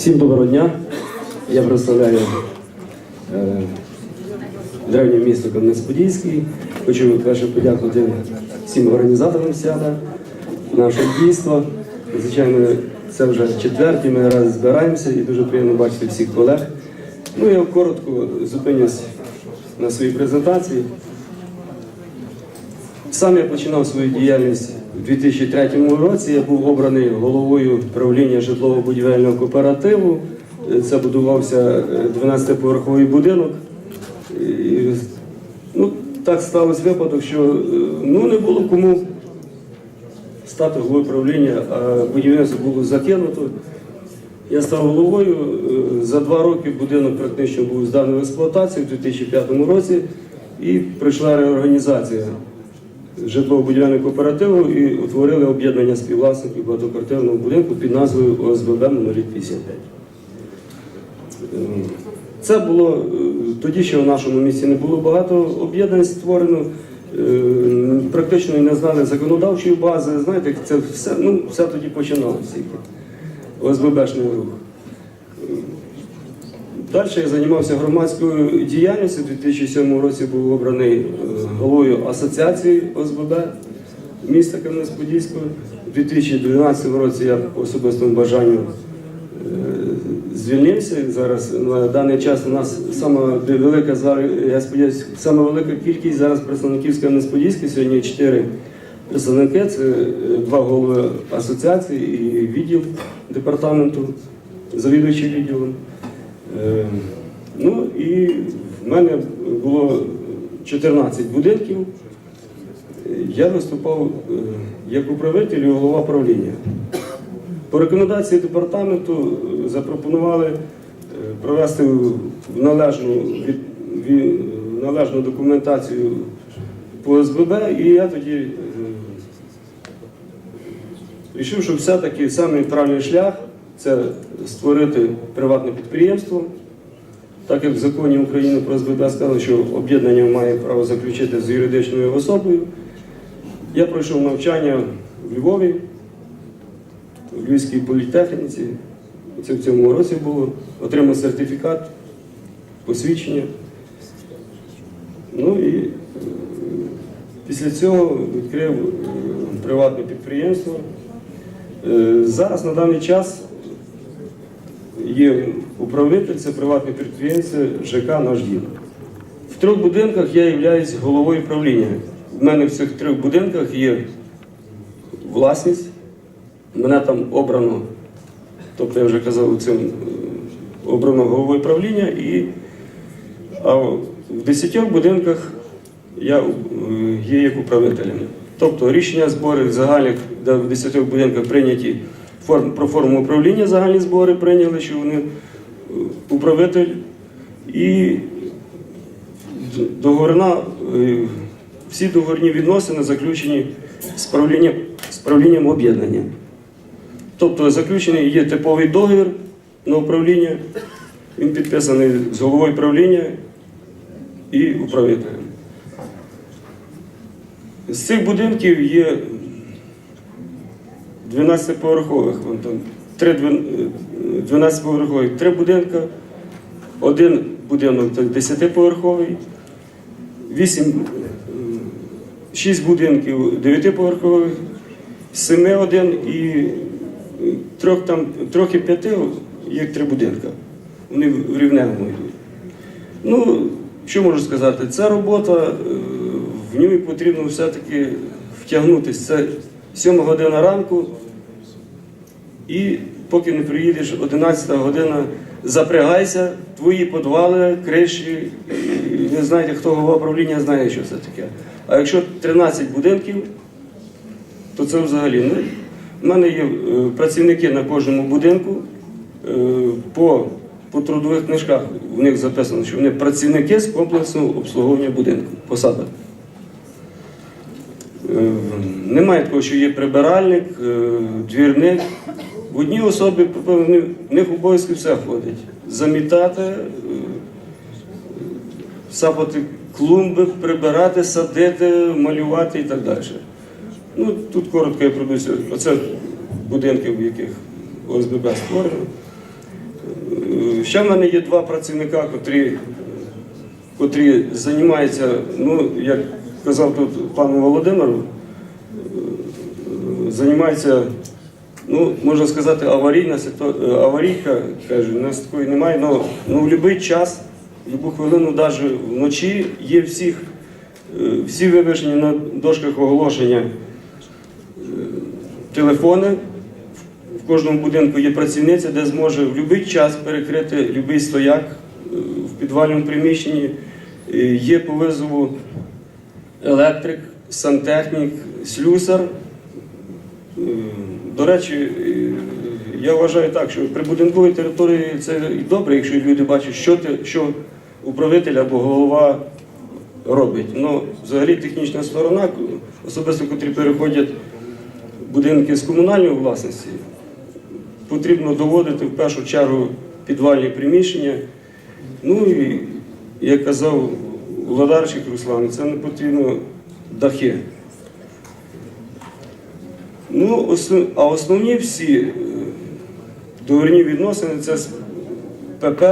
Всім доброго дня. Я представляю е, древнє місто Кам'янець-Подільський. Хочу перше подякувати всім організаторам свята, нашого дійства. Звичайно, це вже четвертий, ми раз збираємося і дуже приємно бачити всіх колег. Ну, я коротко зупинюсь на своїй презентації. Сам я починав свою діяльність у 2003 році. Я був обраний головою правління житлово-будівельного кооперативу. Це будувався 12-поверховий будинок. І, ну, так сталося випадок, що е, ну, не було кому стати головою правління, а будівництво було закинуто. Я став головою. Е, За два роки будинок практично був зданий в експлуатацію у 2005 році і прийшла реорганізація житлово-будівельного кооперативу і утворили об'єднання співвласників багатоквартирного будинку під назвою ОСББ номер 55. Ем, Це було е, тоді, ще в нашому місті не було багато об'єднань створено. е, Практично не знали законодавчої бази. Знаєте, це все, ну, все тоді починалося. ОСББшний рух. Далі я займався громадською діяльністю. У 2007 році був обраний е, головою асоціації ОСББ міста Кам'янець-Подільського. У 2012 році я по особистому бажанню е, звільнився. Зараз на даний час у нас сама велика я сподіваюся, сама велика кількість зараз представників з Кам'янець-Подільська. Сьогодні чотири представники. Це е, два голови асоціації і відділ департаменту, завідуючий відділом. Е, Ну і в мене було 14 будинків. Я виступав е, як управитель і голова правління. По рекомендації департаменту е, запропонували е, провести в належну, належну документацію по СББ, і я тоді Рішив, що все-таки самий правильний шлях це створити приватне підприємство. Так як в законі України про СББ сказано, що об'єднання має право заключити з юридичною особою. Я пройшов навчання в Львові, в Львівській політехніці. Це в цьому році було. Отримав сертифікат, посвідчення. Ну і е, після цього відкрив е, приватне підприємство. Е, Зараз на даний час є управитель, це приватне підприємство ЖК «Наш дім». В трьох будинках я є головою правління. У мене в цих трьох будинках є власність. Мене там обрано, тобто я вже казав, цим е, обрано головою правління, і а в десятьох будинках я е, є як управителем. Тобто рішення зборів загальних, де в 10 будинках прийняті про форму управління, загальні збори прийняли, що вони е, управитель і договорна, е, всі договорні відносини заключені з правлінням, з правлінням об'єднання. Тобто заключений є типовий договір на управління, він підписаний з головою правління і управителем. З цих будинків є 12-поверхових, вон там, три 12-поверхових, три будинка, один будинок це 10-поверховий, 8, 6 будинків 9-поверхових, 7 один і трьох, там, трьох і п'яти є три будинка. Вони в рівневому йдуть. Ну, що можу сказати? Ця робота, е, в ній потрібно все-таки втягнутися. Це 7 година ранку, і поки не приїдеш, 11 година, запрягайся, твої подвали, криші. Ви знаєте, хто голова правління знає, що це таке. А якщо 13 будинків, то це взагалі. Ну, у мене є е, працівники на кожному будинку. Е, по, по трудових книжках в них записано, що вони працівники з комплексного обслуговування будинку. Посада. Е, Немає такого, що є прибиральник, е, двірник. В одній особі в них обов'язки все входить. Замітати, е, сапати клумби, прибирати, садити, малювати і так далі. Ну, тут коротко я пройдуся. Оце будинки, в яких ОСББ створено. Ще в мене є два працівника, котрі, котрі займаються, ну, як казав тут пану Володимиру, е, займаються, ну, можна сказати, аварійна ситуація, аварійка, каже, у нас такої немає, але ну, в будь-який час, в будь-яку хвилину, навіть вночі є всіх, е, всі вивішені на дошках оголошення телефони. В кожному будинку є працівниця, де зможе в будь-який час перекрити будь-який стояк е, в підвальному приміщенні. Е, Є по визову електрик, сантехнік, слюсар. Е, До речі, е, я вважаю так, що при будинковій території це добре, якщо люди бачать, що, ти, що управитель або голова робить. Ну, взагалі технічна сторона, особисто котрі переходять будинки з комунальної власності, потрібно доводити в першу чергу підвальні приміщення. Ну і, як казав Владарчик Руслан, це не потрібно дахи. Ну, а основні всі е, договірні відносини це ПП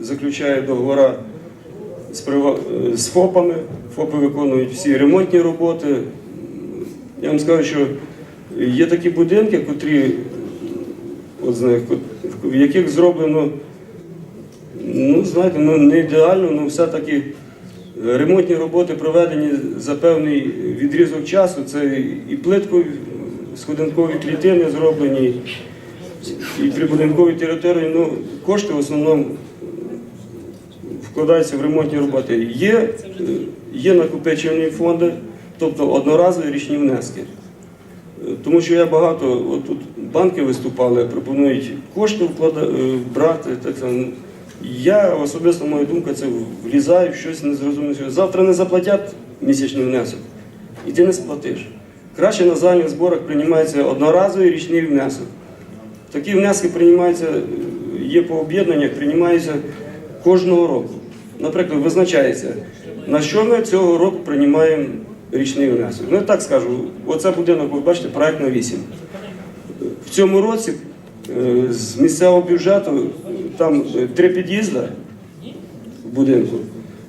заключає договори з, е, з ФОПами. ФОПи виконують всі ремонтні роботи. Я вам скажу, що є такі будинки, котрі, от знаю, в яких зроблено, ну, знаєте, ну, не ідеально, але все-таки ремонтні роботи проведені за певний відрізок часу. Це і плиткові, сходинкові клітини зроблені, і прибудинкові території. Ну, кошти в основному вкладаються в ремонтні роботи. Є, е, є накопичувальні фонди, тобто одноразові річні внески. Е, Тому що я багато, от тут банки виступали, пропонують кошти вклада, е, брати. Так само. Я особисто моя думка, це влізаю в щось незрозуміле. Завтра не заплатять місячний внесок, і ти не сплатиш. Краще на загальних зборах приймається одноразовий річний внесок. Такі внески приймаються, є по об'єднаннях, приймаються кожного року. Наприклад, визначається, на що ми цього року приймаємо річний внесок. Ну, так скажу, оце будинок, ви бачите, проект на 8. В цьому році е, з місцевого бюджету там е, три під'їзди в будинку.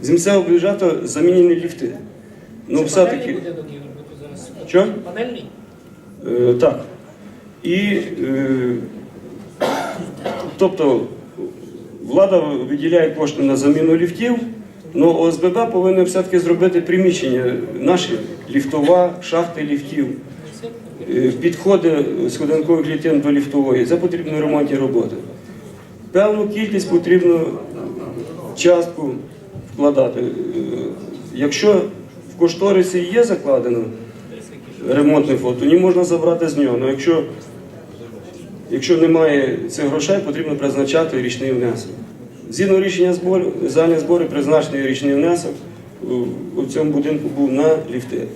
З місцевого бюджету замінені ліфти. Ну, все-таки. Що? Панельний? Е, Так. І е, тобто влада виділяє кошти на заміну ліфтів, але ОСББ повинен все-таки зробити приміщення, наші ліфтова, шахти ліфтів, е, підходи сходинкових клітин до ліфтової. Це потрібні ремонтні роботи. Певну кількість потрібно частку вкладати. Е, Якщо в кошторисі є закладено, ремонтний фонд, тоді можна забрати з нього. Ну, якщо, якщо немає цих грошей, потрібно призначати річний внесок. Згідно рішення збору, загальні збори призначений річний внесок у, цьому будинку був на ліфти.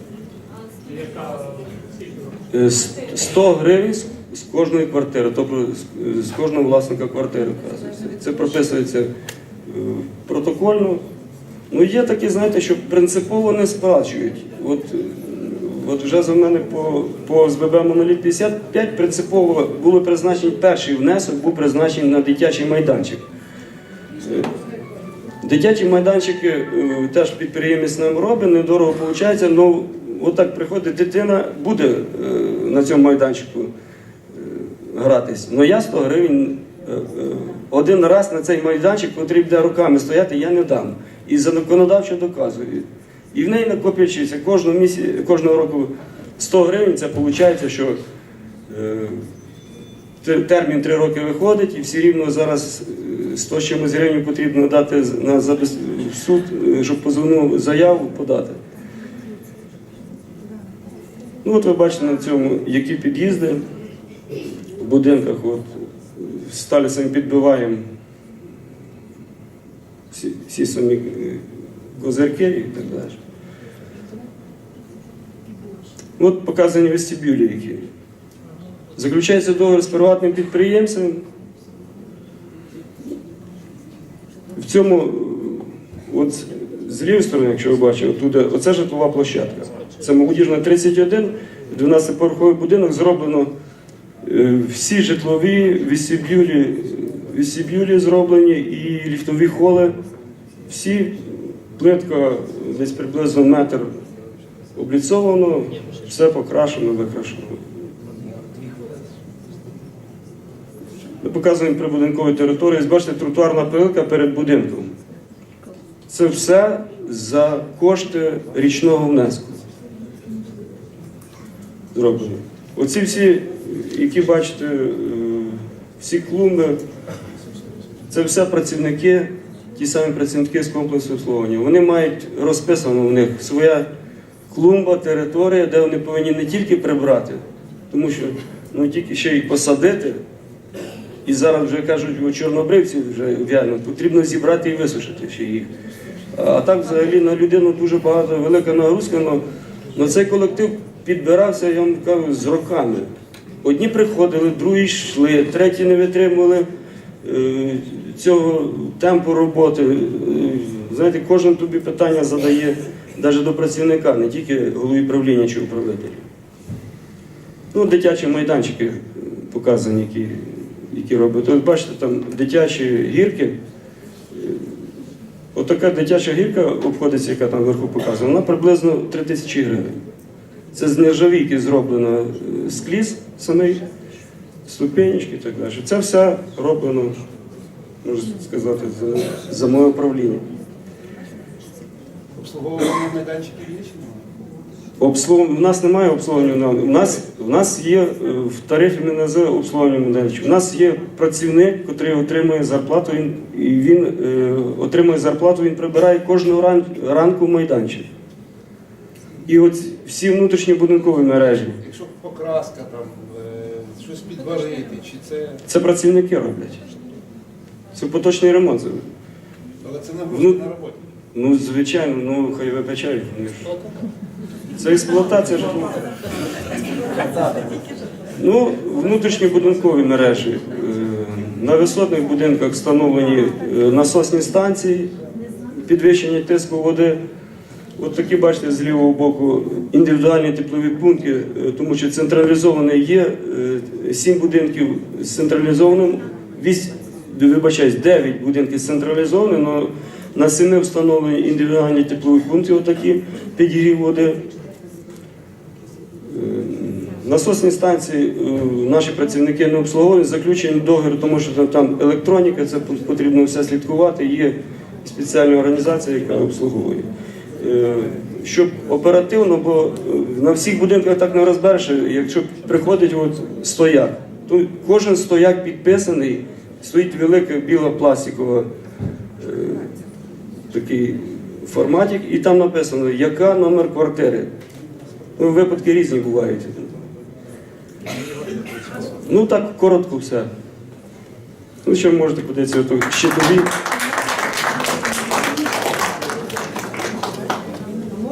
Е, 100 гривень з- кожної квартири, тобто з- кожного власника квартири. Це прописується е, протокольно. Ну, є такі, знаєте, що принципово не сплачують. От, от вже за мене по, по СББ Моноліт 55 принципово були призначені перший внесок, був призначений на дитячий майданчик. Е, Дитячі майданчики е, теж підприємець нам робить, недорого виходить, але отак приходить дитина, буде на цьому майданчику гратись. Ну я 100 гривень е, е, один раз на цей майданчик, буде руками стояти, я не дам. І законодавчо доказую. І в неї накопичується кожного, місяця, кожного року 100 гривень, це виходить, що е, термін 3 роки виходить, і всі рівно зараз е, 100 чимось гривень потрібно дати на суд, е, щоб позовну заяву подати. Ну от ви бачите на цьому, які під'їзди в будинках. От, з Сталісом підбиваємо всі, всі самі е, козирки і так далі. От показані вестибюлі, які. Заключається договір з приватним підприємцем. В цьому, от з лівої сторони, якщо ви бачите, отуди, оце житлова площадка. Це молодіжна 31, 12-поверховий будинок зроблено всі житлові вестибюлі, вестибюлі зроблені і ліфтові холи. Всі плитка десь приблизно метр обліцовано, все покрашено, викрашено. Ми показуємо прибудинкові території. Бачите, тротуарна пилка перед будинком. Це все за кошти річного внеску. Зроблено. Оці всі, які бачите, е, всі клумби, це все працівники, ті самі працівники з комплексу обслуговування. Вони мають розписано у них своя клумба, територія, де вони повинні не тільки прибрати, тому що ну, тільки ще й посадити. І зараз вже кажуть, у чорнобривці вже в'яно, потрібно зібрати і висушити ще їх. А так взагалі на людину дуже багато, велика нагрузка. Но цей колектив підбирався, я вам кажу, з роками. Одні приходили, другі йшли, треті не витримували е, цього темпу роботи. Е, знаєте, кожен тобі питання задає навіть до працівника, не тільки голові правління чи управителя. Ну, дитячі майданчики показані, які, які роблять. Ось бачите, там дитячі гірки. Е, Отака дитяча гірка обходиться, яка там вверху показана, вона приблизно 3 тисячі гривень. Це з нержавійки зроблено е, скліз самий, ступенечки і так далі. Це все роблено, можна сказати, за, за моє управління. Обслуговування майданчиків є чи немає? Обслуг... У нас немає обслуговування. У нас, у нас є е, в тарифі називає обслуговування майданчиків. У нас є працівник, який отримує зарплату, він, і він е, отримує зарплату, він прибирає кожного ран... ранку майданчик. І от всі внутрішні будинкові мережі. Якщо покраска, там, е, щось підварити, чи це. Це працівники роблять. Це поточний ремонт. Але це нагрузка Ну, на роботі. Ну, звичайно, ну хай вибачають. Це експлуатація житла. Ну, внутрішні будинкові мережі. Е, На висотних будинках встановлені е, насосні станції, підвищення тиску води. От такі, бачите, з лівого боку індивідуальні теплові пункти, е, тому що централізований є е, сім будинків з централізованим, вісь, вибачаюсь, 9 будинків з централізованим, але на семи встановлені індивідуальні теплові пункти, отакі підігрів води. Насосні станції е, наші працівники не обслуговують, заключені договір, тому що там електроніка, це потрібно все слідкувати. Є спеціальна організація, яка обслуговує. Е, Щоб оперативно, бо е, на всіх будинках так не розбереш, якщо приходить от стояк, то кожен стояк підписаний, стоїть велика біла пластикова е, такий форматик, і там написано, яка номер квартири. Ну, випадки різні бувають. Ну так коротко все. Ну, ще можете подивитися, то щитові.